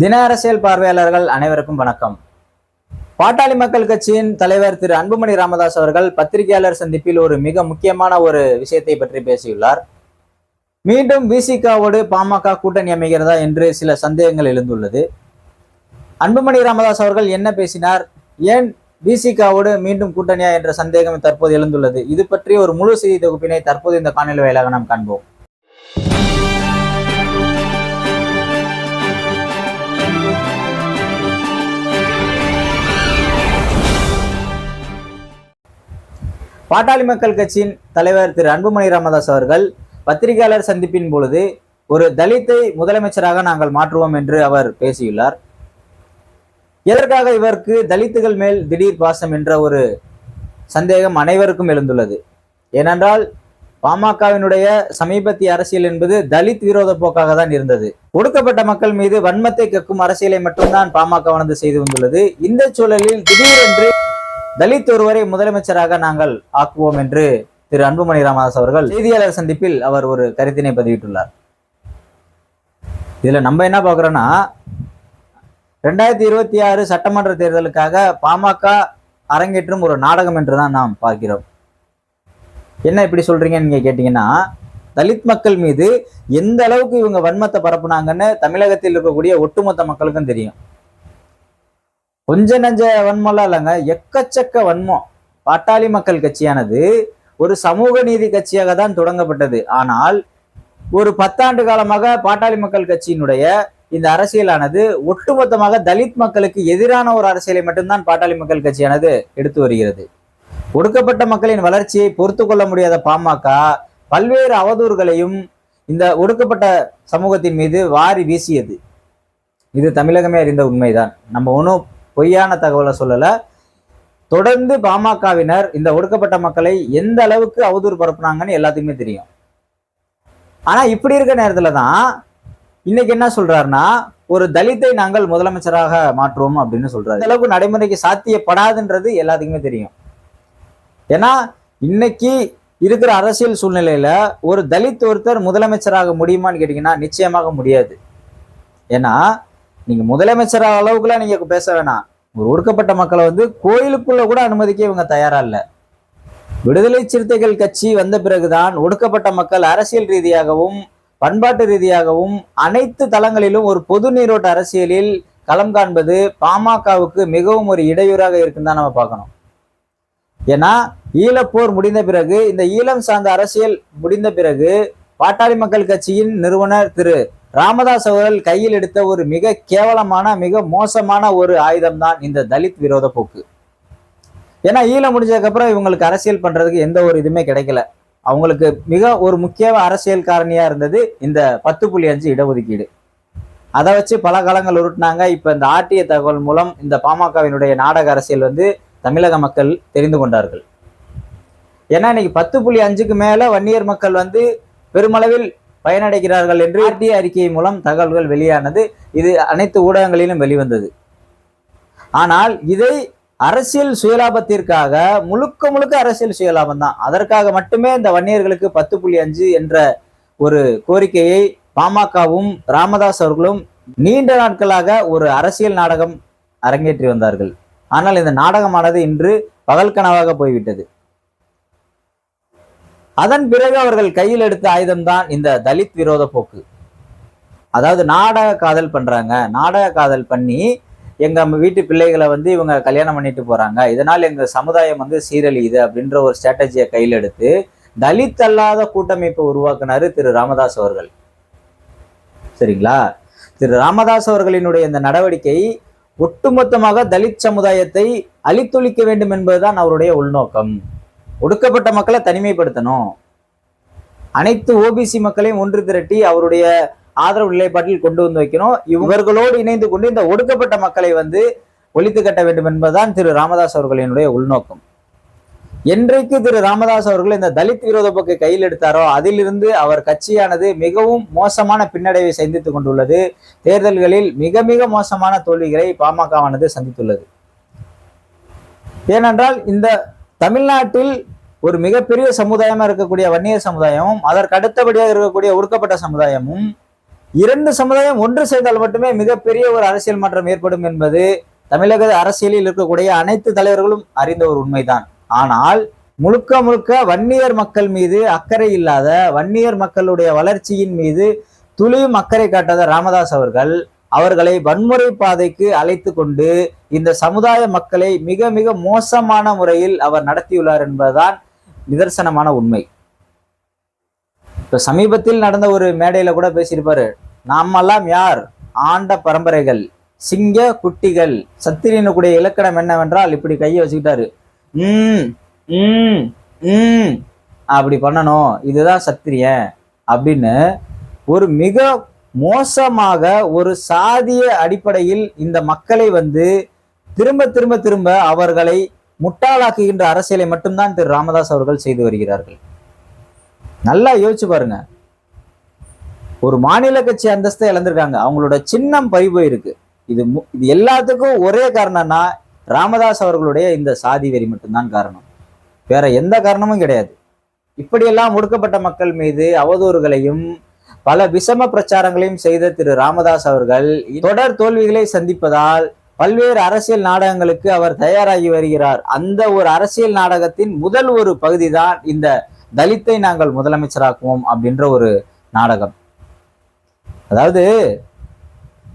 தின அரசியல் பார்வையாளர்கள் அனைவருக்கும் வணக்கம். பாட்டாளி மக்கள் கட்சியின் தலைவர் திரு அன்புமணி ராமதாஸ் அவர்கள் பத்திரிகையாளர் சந்திப்பில் ஒரு மிக முக்கியமான ஒரு விஷயத்தை பற்றி பேசியுள்ளார். மீண்டும் விசிகாவோடு பாமக கூட்டணி அமைகிறதா என்று சில சந்தேகங்கள் எழுந்துள்ளது. அன்புமணி ராமதாஸ் அவர்கள் என்ன பேசினார்? ஏன் விசிகாவோடு மீண்டும் கூட்டணியா என்ற சந்தேகம் தற்போது எழுந்துள்ளது. இது பற்றி ஒரு முழு செய்தி தொகுப்பினை தற்போது இந்த காணொலி வாயிலாக நாம் காண்போம். பாட்டாளி மக்கள் கட்சியின் தலைவர் திரு அன்புமணி ராமதாஸ் அவர்கள் பத்திரிகையாளர் சந்திப்பின் பொழுது ஒரு தலித்தை முதலமைச்சராக நாங்கள் மாற்றுவோம் என்று அவர் பேசியுள்ளார். எதற்காக இவருக்கு தலித்துகள் மேல் திடீர் பாசம் என்ற ஒரு சந்தேகம் அனைவருக்கும் எழுந்துள்ளது. ஏனென்றால் பாமகவினுடைய சமீபத்திய அரசியல் என்பது தலித் விரோத போக்காக தான் இருந்தது. ஒடுக்கப்பட்ட மக்கள் மீது வன்மத்தை கக்கும் அரசியலை மட்டும்தான் பாமகவானது செய்து வந்துள்ளது. இந்த சூழலில் திடீரென்று தலித் ஒருவரை முதலமைச்சராக நாங்கள் ஆக்குவோம் என்று திரு அன்புமணி ராமதாஸ் அவர்கள் செய்தியாளர் சந்திப்பில் அவர் ஒரு கருத்தினை பதிவிட்டுள்ளார். இதுல நம்ம என்ன பார்க்குறோன்னா ரெண்டாயிரத்தி இருபத்தி ஆறு சட்டமன்ற தேர்தலுக்காக பாமக அரங்கேற்றும் ஒரு நாடகம் என்று தான் நாம் பார்க்கிறோம். என்ன இப்படி சொல்றீங்கன்னு நீங்க கேட்டீங்கன்னா தலித் மக்கள் மீது எந்த அளவுக்கு இவங்க வன்மத்தை பரப்புனாங்கன்னு தமிழகத்தில் இருக்கக்கூடிய ஒட்டுமொத்த மக்களுக்கும் தெரியும். கொஞ்ச நஞ்ச வன்மம்லாம் இல்லைங்க. எக்கச்சக்க வன்மம். பாட்டாளி மக்கள் கட்சியானது ஒரு சமூக நீதி கட்சியாக தான் தொடங்கப்பட்டது. ஆனால் ஒரு பத்தாண்டு காலமாக பாட்டாளி மக்கள் கட்சியினுடைய இந்த அரசியலானது ஒட்டுமொத்தமாக தலித் மக்களுக்கு எதிரான ஒரு அரசியலை மட்டும்தான் பாட்டாளி மக்கள் கட்சியானது எடுத்து வருகிறது. ஒடுக்கப்பட்ட மக்களின் வளர்ச்சியை பொறுத்து கொள்ள முடியாத பாமக பல்வேறு அவதூறுகளையும் இந்த ஒடுக்கப்பட்ட சமூகத்தின் மீது வாரி வீசியது. இது தமிழகமே அறிந்த உண்மைதான். நம்ம ஒன்றும் பொய்யான தகவலை சொல்லலை. தொடர்ந்து பாமகவினர் இந்த ஒடுக்கப்பட்ட மக்களை எந்த அளவுக்கு அவதூறு பரப்புனாங்கன்னு எல்லாத்துக்குமே தெரியும். ஆனால் இப்படி இருக்க நேரத்தில் தான் இன்னைக்கு என்ன சொல்றாருன்னா ஒரு தலித்தை நாங்கள் முதலமைச்சராக மாற்றுவோம் அப்படின்னு சொல்றாரு. இந்த அளவுக்கு நடைமுறைக்கு சாத்தியப்படாதுன்றது எல்லாத்துக்குமே தெரியும். ஏன்னா இன்னைக்கு இருக்கிற அரசியல் சூழ்நிலையில ஒரு தலித் ஒருத்தர் முதலமைச்சராக முடியுமான்னு கேட்டீங்கன்னா நிச்சயமாக முடியாது. ஏன்னா நீங்க முதலமைச்சர் அளவுக்குலாம் நீங்க பேச வேணாம். ஒரு ஒடுக்கப்பட்ட மக்களை வந்து கோயிலுக்குள்ள கூட அனுமதிக்க இவங்க தயாரா இல்ல. விடுதலை சிறுத்தைகள் கட்சி வந்த பிறகுதான் ஒடுக்கப்பட்ட மக்கள் அரசியல் ரீதியாகவும் பண்பாட்டு ரீதியாகவும் அனைத்து தளங்களிலும் ஒரு பொது நீரோட்ட அரசியலில் களம் காண்பது பாமகவுக்கு மிகவும் ஒரு இடையூறாக இருக்குன்னு தான் நம்ம பார்க்கணும். ஏன்னா ஈழப்போர் முடிந்த பிறகு இந்த ஈழம் சார்ந்த அரசியல் முடிந்த பிறகு பாட்டாளி மக்கள் கட்சியின் நிறுவனர் திரு ராமதாஸ் அவர்கள் கையில் எடுத்த ஒரு மிக கேவலமான மிக மோசமான ஒரு ஆயுதம் தான் இந்த தலித் விரோத போக்கு. ஏன்னா ஈழ முடிஞ்சதுக்கு அப்புறம் இவங்களுக்கு அரசியல் பண்றதுக்கு எந்த ஒரு இதுவுமே கிடைக்கல. அவங்களுக்கு மிக ஒரு முக்கிய அரசியல் காரணியா இருந்தது இந்த பத்து புள்ளி அஞ்சு இடஒதுக்கீடு. அதை வச்சு பல காலங்கள் உருட்டினாங்க. இப்போ இந்த ஆட்டிய தகவல் மூலம் இந்த பாமகவினுடைய நாடக அரசியல் வந்து தமிழக மக்கள் தெரிந்து கொண்டார்கள். ஏன்னா இன்னைக்கு பத்து புள்ளி அஞ்சுக்கு மேலே வன்னியர் மக்கள் வந்து பெருமளவில் பயனடைகிறார்கள் என்று ஆர்டி அறிக்கை மூலம் தகவல்கள் வெளியானது. இது அனைத்து ஊடகங்களிலும் வெளிவந்தது. ஆனால் இதை அரசியல் சுயலாபத்திற்காக முழுக்க முழுக்க அரசியல் சுயலாபம் தான். அதற்காக மட்டுமே இந்த வன்னியர்களுக்கு பத்து புள்ளி அஞ்சு என்ற ஒரு கோரிக்கையை பாமகவும் ராமதாஸ் அவர்களும் நீண்ட நாட்களாக ஒரு அரசியல் நாடகம் அரங்கேற்றி வந்தார்கள். ஆனால் இந்த நாடகமானது இன்று பகல் கனவாக போய்விட்டது. அதன் பிறகு அவர்கள் கையில் எடுத்த ஆயுதம்தான் இந்த தலித் விரோத போக்கு. அதாவது நாடக காதல் பண்றாங்க. நாடக காதல் பண்ணி எங்க வீட்டு பிள்ளைகளை வந்து இவங்க கல்யாணம் பண்ணிட்டு போறாங்க. இதனால் எங்க சமுதாயம் வந்து சீரழியுது அப்படின்ற ஒரு ஸ்ட்ராட்டஜியை கையில் எடுத்து தலித் அல்லாத கூட்டமைப்பை உருவாக்குனாரு திரு ராமதாஸ் அவர்கள். சரிங்களா? திரு ராமதாஸ் அவர்களினுடைய இந்த நடவடிக்கை ஒட்டுமொத்தமாக தலித் சமுதாயத்தை அழித்தொழிக்க வேண்டும் என்பதுதான் அவருடைய உள்நோக்கம். ஒடுக்கப்பட்ட மக்களை தனிமைப்படுத்தணும். அனைத்து ஓபிசி மக்களையும் ஒன்று திரட்டி அவருடைய ஆதரவு நிலைப்பாட்டில் கொண்டு வந்து வைக்கணும். இவர்களோடு இணைந்து கொண்டு இந்த ஒடுக்கப்பட்ட மக்களை வந்து ஒழித்து கட்ட வேண்டும் என்பதுதான் திரு ராமதாஸ் அவர்களினுடைய உள்நோக்கம். என்றைக்கு திரு ராமதாஸ் அவர்கள் இந்த தலித் விரோத போக்கு கையில் எடுத்தாரோ அதிலிருந்து அவர் கட்சியானது மிகவும் மோசமான பின்னடைவை சந்தித்துக் கொண்டுள்ளது. தேர்தல்களில் மிக மிக மோசமான தோல்விகளை பாமகவானது சந்தித்துள்ளது. ஏனென்றால் இந்த தமிழ்நாட்டில் ஒரு மிகப்பெரிய சமுதாயமா இருக்கக்கூடிய வன்னியர் சமுதாயமும் அதற்கு அடுத்தபடியாக இருக்கக்கூடிய ஒடுக்கப்பட்ட சமுதாயமும் இரண்டு சமுதாயம் ஒன்று சேர்ந்தால் மட்டுமே மிகப்பெரிய ஒரு அரசியல் மாற்றம் ஏற்படும் என்பது தமிழக அரசியலில் இருக்கக்கூடிய அனைத்து தலைவர்களும் அறிந்த ஒரு உண்மைதான். ஆனால் முழுக்க முழுக்க வன்னியர் மக்கள் மீது அக்கறை இல்லாத வன்னியர் மக்களுடைய வளர்ச்சியின் மீது துளியும் அக்கறை காட்டாத ராமதாஸ் அவர்கள் அவர்களை வன்முறை பாதைக்கு அழைத்து கொண்டு இந்த சமுதாய மக்களை மிக மிக மோசமான முறையில் அவர் நடத்தியுள்ளார் என்பதுதான் நிதர்சனமான உண்மை. இப்ப சமீபத்தில் நடந்த ஒரு மேடையில கூட பேசியிருப்பாரு. நாமெல்லாம் யார்? ஆண்ட பரம்பரைகள் சிங்க குட்டிகள் சத்திரியனுக்குடைய இலக்கணம் என்னவென்றால் இப்படி கையை வச்சுக்கிட்டாரு. ம் ம் ம் அப்படி பண்ணணும். இதுதான் சத்திரியன் அப்படின்னு ஒரு மிக மோசமாக ஒரு சாதிய அடிப்படையில் இந்த மக்களை வந்து திரும்ப திரும்ப திரும்ப அவர்களை முட்டாளாக்குகின்ற அரசியலை மட்டும்தான் திரு ராமதாஸ் அவர்கள் செய்து வருகிறார்கள். நல்லா யோசிச்சு பாருங்க. ஒரு மாநில கட்சி அந்தஸ்தை இழந்திருக்காங்க. அவங்களோட சின்னம் பறி போயிருக்கு இது இது எல்லாத்துக்கும் ஒரே காரணம்னா ராமதாஸ் அவர்களுடைய இந்த சாதி வெறி மட்டும்தான் காரணம். வேற எந்த காரணமும் கிடையாது. இப்படியெல்லாம் ஒடுக்கப்பட்ட மக்கள் மீது அவதூறுகளையும் பல விஷம பிரச்சாரங்களையும் செய்த திரு ராமதாஸ் அவர்கள் தொடர் தோல்விகளை சந்திப்பதால் பல்வேறு அரசியல் நாடகங்களுக்கு அவர் தயாராகி வருகிறார். அந்த ஒரு அரசியல் நாடகத்தின் முதல் ஒரு பகுதி தான் இந்த தலித்தை நாங்கள் முதலமைச்சராக்குவோம் அப்படின்ற ஒரு நாடகம். அதாவது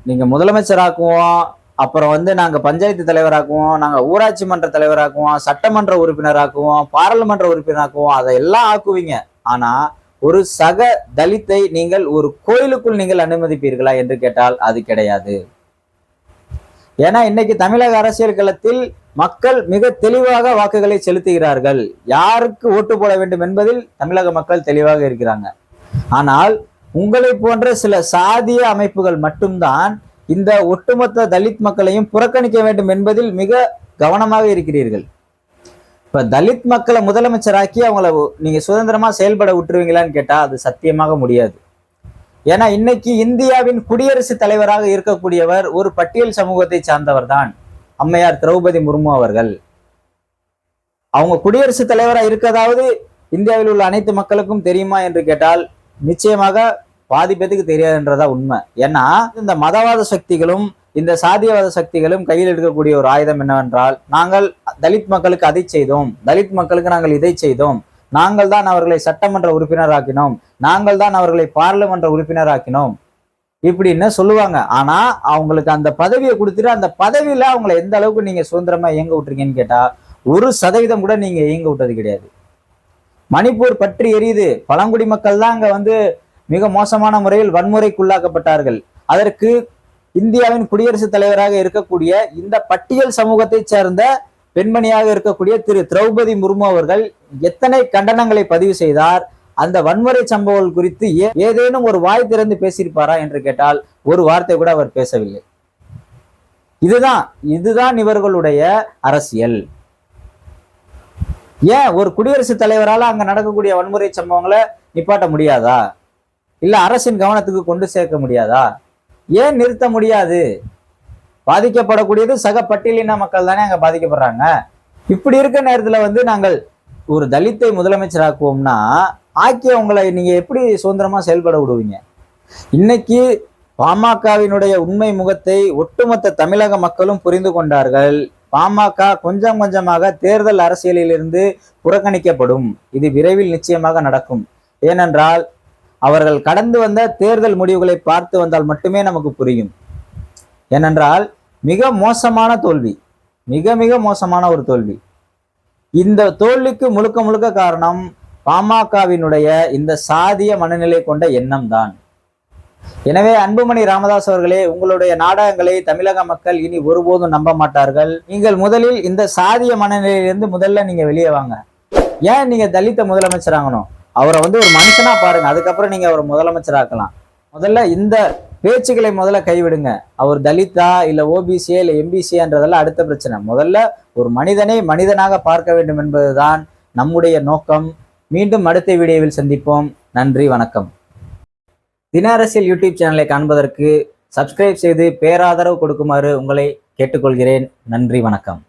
நீங்க முதலமைச்சராக்குவோம் அப்புறம் வந்து நாங்க பஞ்சாயத்து தலைவராக்குவோம் நாங்க ஊராட்சி மன்ற தலைவராக்குவோம் சட்டமன்ற உறுப்பினராக்குவோம் பாராளுமன்ற உறுப்பினராக்குவோம் அதை எல்லாம் ஆக்குவீங்க. ஆனா ஒரு சக தலித்தை நீங்கள் ஒரு கோயிலுக்குள் நீங்கள் அனுமதிப்பீர்களா என்று கேட்டால் அது கிடையாது. ஏன்னா இன்னைக்கு தமிழக அரசியல் களத்தில் மக்கள் மிக தெளிவாக வாக்குகளை செலுத்துகிறார்கள். யாருக்கு ஓட்டு போட வேண்டும் என்பதில் தமிழக மக்கள் தெளிவாக இருக்கிறாங்க. ஆனால் உங்களை போன்ற சில சாதிய அமைப்புகள் மட்டும்தான் இந்த ஒட்டுமொத்த தலித் மக்களையும் புறக்கணிக்க வேண்டும் என்பதில் மிக கவனமாக இருக்கிறீர்கள். இப்ப தலித் மக்களை முதலமைச்சராக்கி அவங்கள நீங்க சுதந்திரமா செயல்பட விட்டுருவீங்களான்னு கேட்டா அது சத்தியமாக முடியாது. ஏன்னா இன்னைக்கு இந்தியாவின் குடியரசுத் தலைவராக இருக்கக்கூடியவர் ஒரு பட்டியல் சமூகத்தை சார்ந்தவர் தான் அம்மையார் திரௌபதி முர்மு அவர்கள். அவங்க குடியரசுத் தலைவராக இருக்கதாவது இந்தியாவில் உள்ள அனைத்து மக்களுக்கும் தெரியுமா என்று கேட்டால் நிச்சயமாக பாதி பேத்துக்கு தெரியாதுன்றதா உண்மை. ஏன்னா இந்த மதவாத சக்திகளும் இந்த சாதியவாத சக்திகளும் கையில் எடுக்கக்கூடிய ஒரு ஆயுதம் என்னவென்றால் நாங்கள் தலித் மக்களுக்கு அதை செய்தோம். தலித் மக்களுக்கு நாங்கள் இதை செய்தோம். நாங்கள் தான் அவர்களை சட்டமன்ற உறுப்பினராக்கினோம். நாங்கள் தான் அவர்களை பாராளுமன்ற உறுப்பினராக்கினோம். இப்படின்னு சொல்லுவாங்க. ஆனா அவங்களுக்கு அந்த பதவியை கொடுத்துட்டு அந்த பதவியில அவங்களை எந்த அளவுக்கு நீங்க சுதந்திரமா இயங்க விட்டுருக்கீங்கன்னு கேட்டா ஒரு சதவீதம் கூட நீங்க இயங்க விட்டது கிடையாது. மணிப்பூர் பற்றி எரியுது. பழங்குடி மக்கள் தான் அங்க வந்து மிக மோசமான முறையில் வன்முறைக்குள்ளாக்கப்பட்டார்கள் அதற்கு இந்தியாவின் குடியரசுத் தலைவராக இருக்கக்கூடிய இந்த பட்டியல் சமூகத்தைச் சேர்ந்த பெண்மணியாக இருக்கக்கூடிய திரு திரௌபதி முர்மு அவர்கள் எத்தனை கண்டனங்களை பதிவு செய்தார்? அந்த வன்முறை சம்பவங்கள் குறித்து ஏ- ஏதேனும் ஒரு வாய் திறந்து பேசியிருப்பாரா என்று கேட்டால் ஒரு வார்த்தை கூட அவர் பேசவில்லை. இதுதான் இதுதான் இவர்களுடைய அரசியல். ஏன் ஒரு குடியரசுத் தலைவரால அங்க நடக்கக்கூடிய வன்முறை சம்பவங்களை நிப்பாட்ட முடியாதா? இல்ல அரசின் கவனத்துக்கு கொண்டு சேர்க்க முடியாதா? ஏன் நிறுத்த முடியாது? பாதிக்கப்படக்கூடியது சக பட்டியலின மக்கள் தானே அங்க பாதிக்கப்படுறாங்க. இப்படி இருக்க நேரத்துல வந்து நாங்கள் ஒரு தலித்தை முதலமைச்சராக்குவோம்னா ஆக்கிய உங்களை நீங்கள் எப்படி சுதந்திரமா செயல்பட விடுவீங்க? இன்னைக்கு பாமகவினுடைய உண்மை முகத்தை ஒட்டுமொத்த தமிழக மக்களும் புரிந்து கொண்டார்கள். பாமக கொஞ்சம் கொஞ்சமாக தேர்தல் அரசியலிலிருந்து புறக்கணிக்கப்படும். இது விரைவில் நிச்சயமாக நடக்கும். ஏனென்றால் அவர்கள் கடந்து வந்த தேர்தல் முடிவுகளை பார்த்து வந்தால் மட்டுமே நமக்கு புரியும். ஏனென்றால் மிக மோசமான தோல்வி மிக மிக மோசமான ஒரு தோல்வி. இந்த தோல்விக்கு முழுக்க முழுக்க காரணம் பாமகவினுடைய இந்த சாதிய மனநிலை கொண்ட எண்ணம் தான் எனவே அன்புமணி ராமதாஸ் அவர்களே உங்களுடைய நாடகங்களை தமிழக மக்கள் இனி ஒருபோதும் நம்ப மாட்டார்கள். நீங்கள் முதலில் இந்த சாதிய மனநிலையிலிருந்து முதல்ல நீங்க வெளியே வாங்க. ஏன் நீங்க தலித்த முதலமைச்சராகணும் அவரை வந்து ஒரு மனுஷனா பாருங்க. அதுக்கப்புறம் நீங்க அவரை முதலமைச்சராக்கலாம். முதல்ல இந்த பேச்சுக்களை முதல்ல கைவிடுங்க. அவர் தலித்தா இல்ல ஓபிசியா இல்ல எம்பிசியான்றதெல்லாம் அடுத்த பிரச்சனை. முதல்ல ஒரு மனிதனை மனிதனாக பார்க்க வேண்டும் என்பதுதான் நம்முடைய நோக்கம். மீண்டும் அடுத்த வீடியோவில் சந்திப்போம். நன்றி வணக்கம். தின அரசியல் யூடியூப் சேனலை காண்பதற்கு சப்ஸ்கிரைப் செய்து பேராதரவு கொடுக்குமாறு உங்களை கேட்டுக்கொள்கிறேன். நன்றி வணக்கம்.